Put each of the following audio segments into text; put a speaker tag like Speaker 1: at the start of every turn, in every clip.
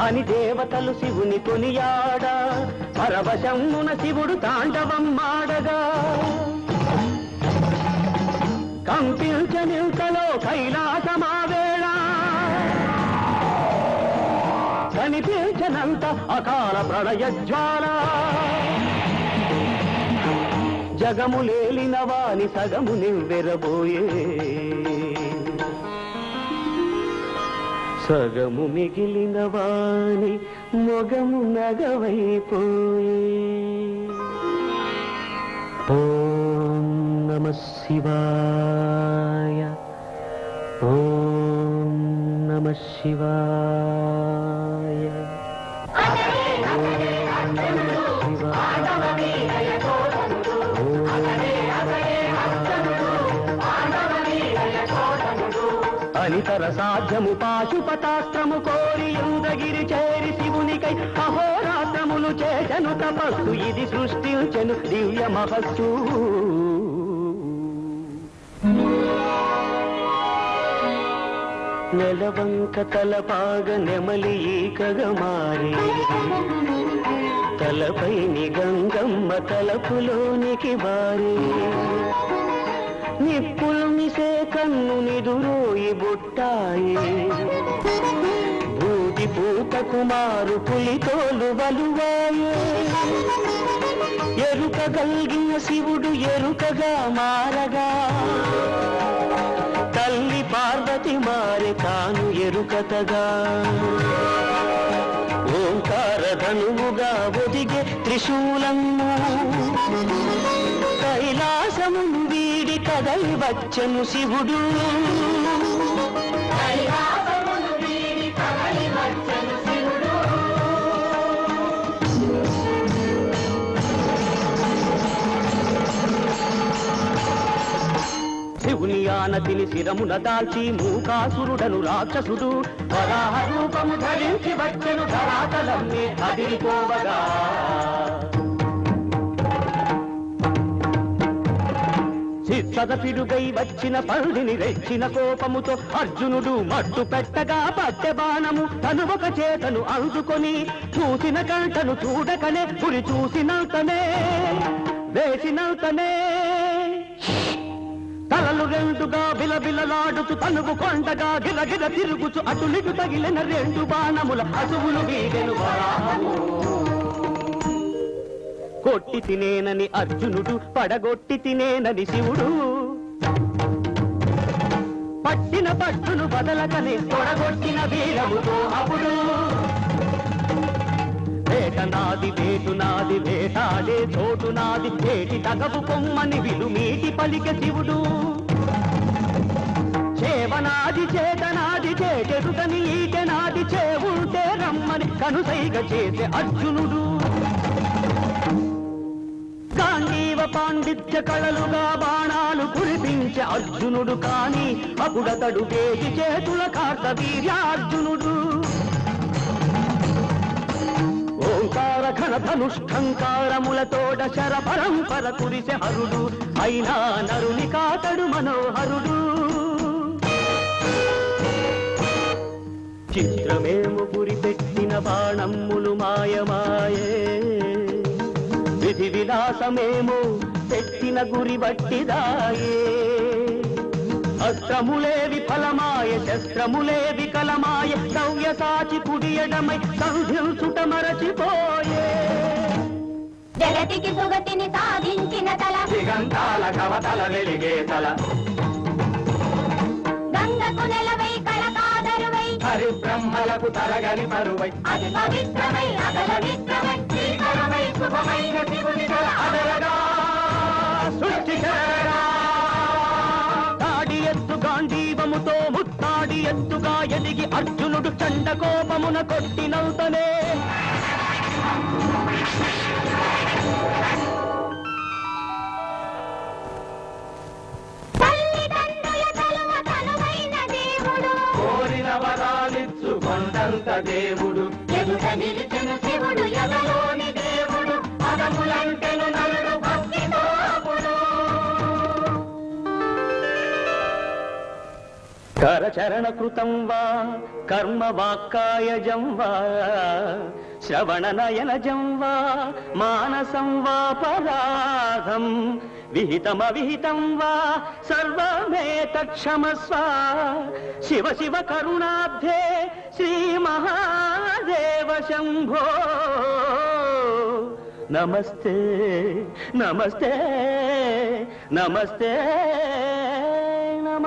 Speaker 1: అని దేవతలు శివుని కొనియాడ పరవశమున శివుడు తాండవం మాడగా. కంపించనింతలో కైలాసమావేళ. కనిపించనంత అకాల ప్రళయ జ్వాల జగము లేలిన వాని సగము నివ్వెరబోయే. సగము మిగిలిన వాణి మొగము నగవైపోయి. ఓం నమ శివాయ. ఓం నమ శివాయ. అనితర సాధ్యము పాశుపతాస్త్రము కోరి యుందగిరి చేరి శివునికై అహోరాత్రములు చేసను తపస్సు. ఇది సృష్టించెను దివ్య మహస్సు. నెలవంక తలపాగ నెమలి ఈకగా మారి. తలపై గంగమ్మ తలపులోనికి వారి నిప్పులు మిసే కన్ను నిదురోయి బొట్టాయి. బూది పూత కుమారు పులితోలు వలువాయే. ఎరుక గల్గిన శివుడు ఎరుకగా మారగా. తల్లి పార్వతి మారె తాను ఎరుకతగా. ఓంకార ధనువుగా ఒదిగే త్రిశూలము వీడి కదలి శివుడు. శివుని ఆనతిని శిరమున దాల్చి మూకాసురుడను రాక్షసుడు వరాహ రూపము ధరించి వచ్చెను ధరాతలమ్మే అదిరిపోవగా సిద్ధద పిడుగై వచ్చిన పరుడిని రెచ్చిన కోపముతో అర్జునుడు మట్టు పెట్టగా పట్టె బాణము తను ఒక చేతను అందుకొని చూసిన కంటను చూడకనే పురి చూసినంతనే వేసినంతనే. తలలు రెండుగా బిలబిలలాడుచు తనువు కొండగా గిలగిల తిరుగుచు అటులిటు తగిలిన రెండు బాణముల అసువులు వీడెను బాణ కొట్టి తినేనని అర్జునుడు పడగొట్టి తినేనని శివుడు. పట్టిన పట్టును బదలకనే తొడగొట్టిన వీరముతో అప్పుడు వేట నాది వేటు నాది వేటాడే చోటు నాది చేటి తగపు కొమ్మని విలుమీటి పలిక శివుడు. చేవనాది చేతనాది చేటెరుగని ఈటెనాది చేవుంటే రమ్మని కనుసైగ చేసే అర్జునుడు. గాంధీవ పాండిత్య కళలుగా బాణాలు కురిపించే అర్జునుడు కాని అప్పుడతడు వేగి చేతుల కార్త వీర్యార్జునుడు. ఓంకార ఘన ధనుష్ఠంకారములతోడ శర పరంపర కురిసె హరుడు అయినా నరుని కాతడు మనోహరుడు. చిత్రమేము గురి పెట్టిన బాణమ్ములు మాయమాయే విలాసమేమో పెట్టిన గురి బట్టిదాయే అస్త్రములే విఫలమాయ శస్త్రములే వికలమాయ ద్రవ్య సాచి కుడియడమై సంధించుట మరచిపోయే.
Speaker 2: జగతికి సుగతిని సాధించిన తల.
Speaker 1: దిగంతాల కవతల వెలిగే తల.
Speaker 2: గంగకు నెలవై కళకాదరువై
Speaker 1: హరి బ్రహ్మలకు తరగని పరువై.
Speaker 2: అది పవిత్రమై అగలవిత్రమై శ్రీకరమై శుభమైన శివుని తల
Speaker 1: అదరగా సృష్టికరగా తాడి ఎత్తు గాంధీవముతో ముత్తాడి ఎత్తుగా ఎదిగి అర్జునుడు చండ కోపమున కొట్టినవుతనే
Speaker 2: తల్లిదండ్రుల తలువ తనువైన దేవుడు.
Speaker 1: కోరిన వరాలిచ్చు కొండంత దేవుడు.
Speaker 2: ఎదుట నిలిచిన శివుడు ఎదలోని దేవుడు
Speaker 1: కరచరణ కృతం వా కర్మ వాక్కాయజం వా శ్రవణ నయనజం వా మానసం వా పరాధం విహితమవిహితం వా సర్వమేతక్షమస్వ. శివ శివ కరుణాబ్ధే శ్రీ మహాదేవ శంభో. నమస్తే నమస్తే నమస్తే నమ.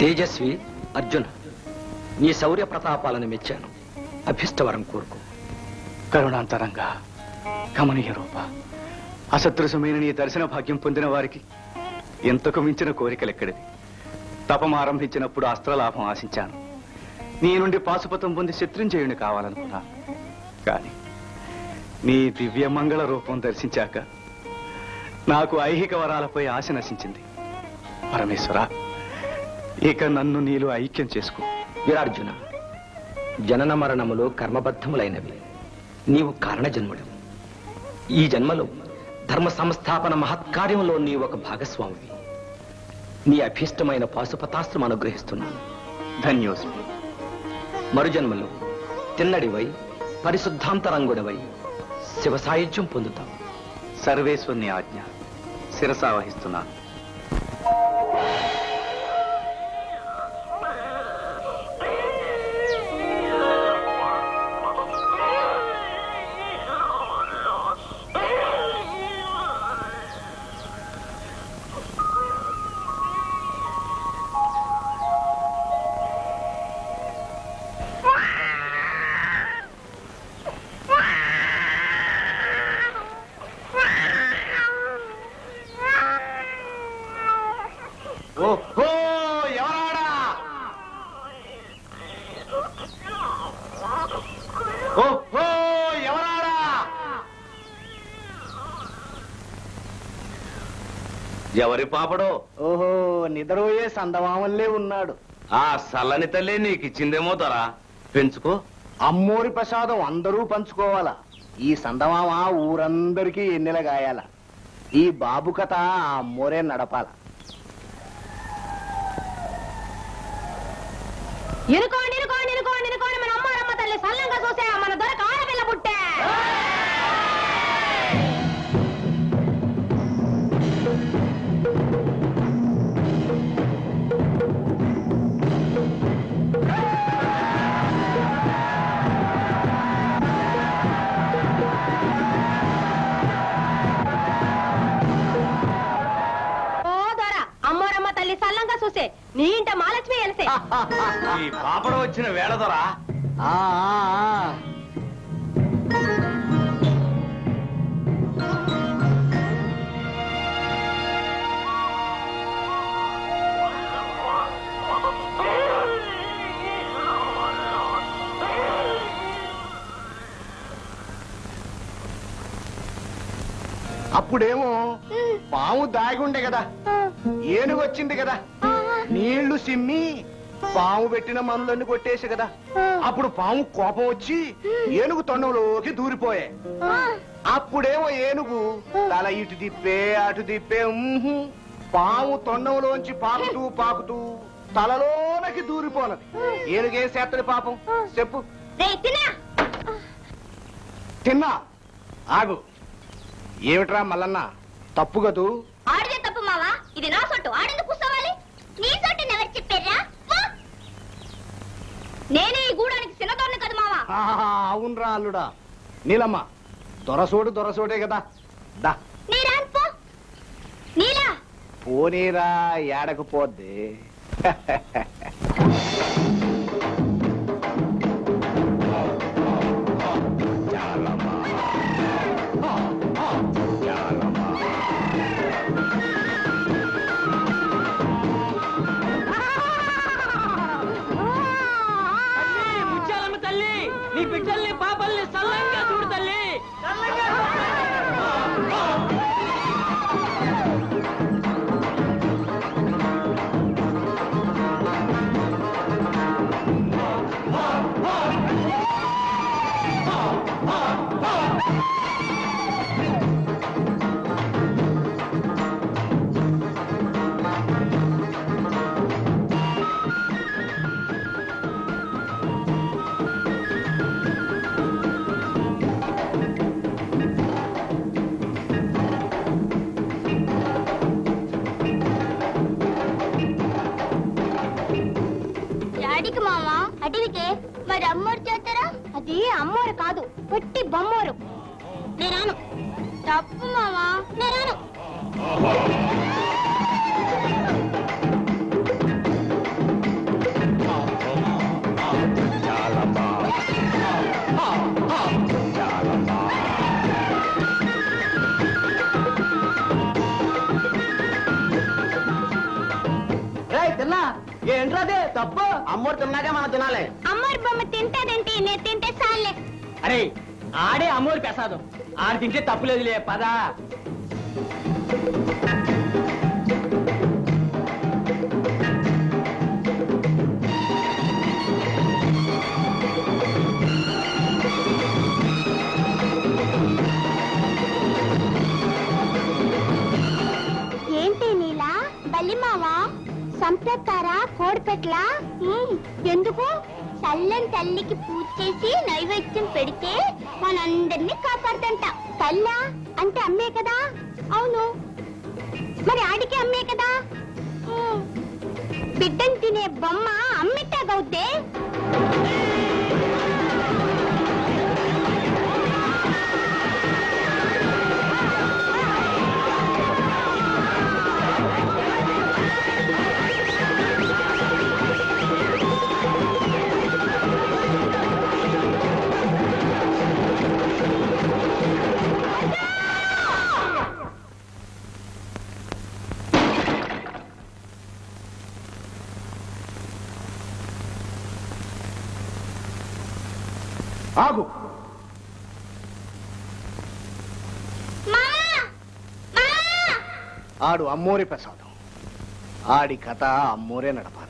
Speaker 3: తేజస్వి అర్జున్ నీ శౌర్య ప్రతాపాలను మెచ్చాను. అభిష్టవరం కోరుకు.
Speaker 4: కరుణాంతరంగా గమనీయ రూప. అసదృశమైన నీ దర్శన భాగ్యం పొందిన వారికి ఎంతకు మించిన కోరికలెక్కడిది? తపం ఆరంభించినప్పుడు అస్త్రలాభం ఆశించాను. నీ నుండి పాశుపతం పొంది శత్రుంజయుని కావాలనుకున్నాను కానీ నీ దివ్య మంగళ రూపం దర్శించాక నాకు ఐహిక వరాలపై ఆశ నశించింది. పరమేశ్వర ఇక నన్ను నీలో ఐక్యం చేసుకో.
Speaker 3: వీరార్జున జనన మరణములు కర్మబద్ధములైనవి. నీవు కారణ జన్ముడు ఈ జన్మలో ధర్మ సంస్థాపన మహత్కార్యంలో నీవు ఒక భాగస్వామివి. నీ అభీష్టమైన పాశుపతాస్త్రం అనుగ్రహిస్తున్నాను
Speaker 4: ధన్యోస్మి.
Speaker 3: మరుజన్మలో తిన్నడివై పరిశుద్ధాంతరంగుడవై శివ సాయుధ్యం పొందుతావు
Speaker 4: సర్వేశ్వరుని ఆజ్ఞ శిరసా
Speaker 5: ఎవరి పాపడో?
Speaker 4: ఓహో నిద్రపోయే సందమామల్లే ఉన్నాడు.
Speaker 5: ఆ సల్లని తల్లి నీకు ఇచ్చిందేమో తరా. పెంచుకో.
Speaker 4: అమ్మోరి ప్రసాదం అందరూ పంచుకోవాలా? ఈ సందమామ ఊరందరికీ ఎన్నెల గాయాల? ఈ బాబు కథ ఆ అమ్మోరే నడపాల.
Speaker 2: ఇనుకోండి చూసే. నీ ఇంట మాలక్ష్మి ఎలసే.
Speaker 5: ఈ పాపడు వచ్చిన వేళ దొరా.
Speaker 4: ఆ, ఆ, ఆ. అప్పుడేమో పాము దాగి ఉండే కదా. ఏనుగు వచ్చింది కదా. నీళ్ళు సిమ్మి పాము పెట్టిన మనులన్నీ కొట్టేసి కదా. అప్పుడు పాము కోపం వచ్చి ఏనుగు తొండంలోకి దూరిపోయే. అప్పుడేమో ఏనుగు తల ఇటు తిప్పే అటు తిప్పే. పాము తొండంలోంచి పాకుతూ పాకుతూ తలలోనకి దూరిపోనది. ఏనుగేం చేత్తది పాపం? చెప్పు.
Speaker 2: తిన్నా.
Speaker 4: ఆగు. ఏమిట్రా మల్లన్న? తప్పు కదూ?
Speaker 2: ఆడిదే తప్పు మావా? ఇది నా సొట్టు. కూర్చోవాలి నీ సొట్టు ఎవరు చెప్పారా? నేనే ఈ గూడానికి చిన్నదోర్ని కదా మావా.
Speaker 4: ఆహా, అవునరా అల్లుడా. నీలమ్మ దొరసోడు దొరసోడే కదా. దా.
Speaker 2: నీ నీలా.
Speaker 4: పోనీరా ఏడకపోద్ది.
Speaker 1: ముత్యాలమ్మ పాపల్ని
Speaker 2: అమ్మోరు చేస్తారా? అది అమ్మోరు కాదు పొట్టి బొమ్మోరు నేను రాను. తప్పు మావా నేను రాను.
Speaker 1: తిన్నా. ఏంట్రాదే తప్పు.
Speaker 4: అమ్మోరు తిన్నాగా మనం తినాలి.
Speaker 2: అమ్మోరు బొమ్మ తింటాదంటే నేను తింటే చాలే
Speaker 1: అరే ఆడే అమ్మోరు ప్రసాదం ఆడు తింటే తప్పులేదులే పదా
Speaker 2: ఏంటి నీలా బల్లి మావా సంపెత్తారా కోడిపెట్ల ఎందుకు చల్లని తల్లికి పూజ చేసి నైవేద్యం పెడితే మనందరినీ కాపాడుతంట. తల్ల అంటే అమ్మే కదా? అవును. మరి ఆడికి అమ్మే కదా? బిడ్డను తినే బొమ్మ అమ్మిట్టాగవుద్దే
Speaker 4: ఆగు. ఆడు అమ్మోరి ప్రసాదం. ఆడి కథ అమ్మోరే నడపాల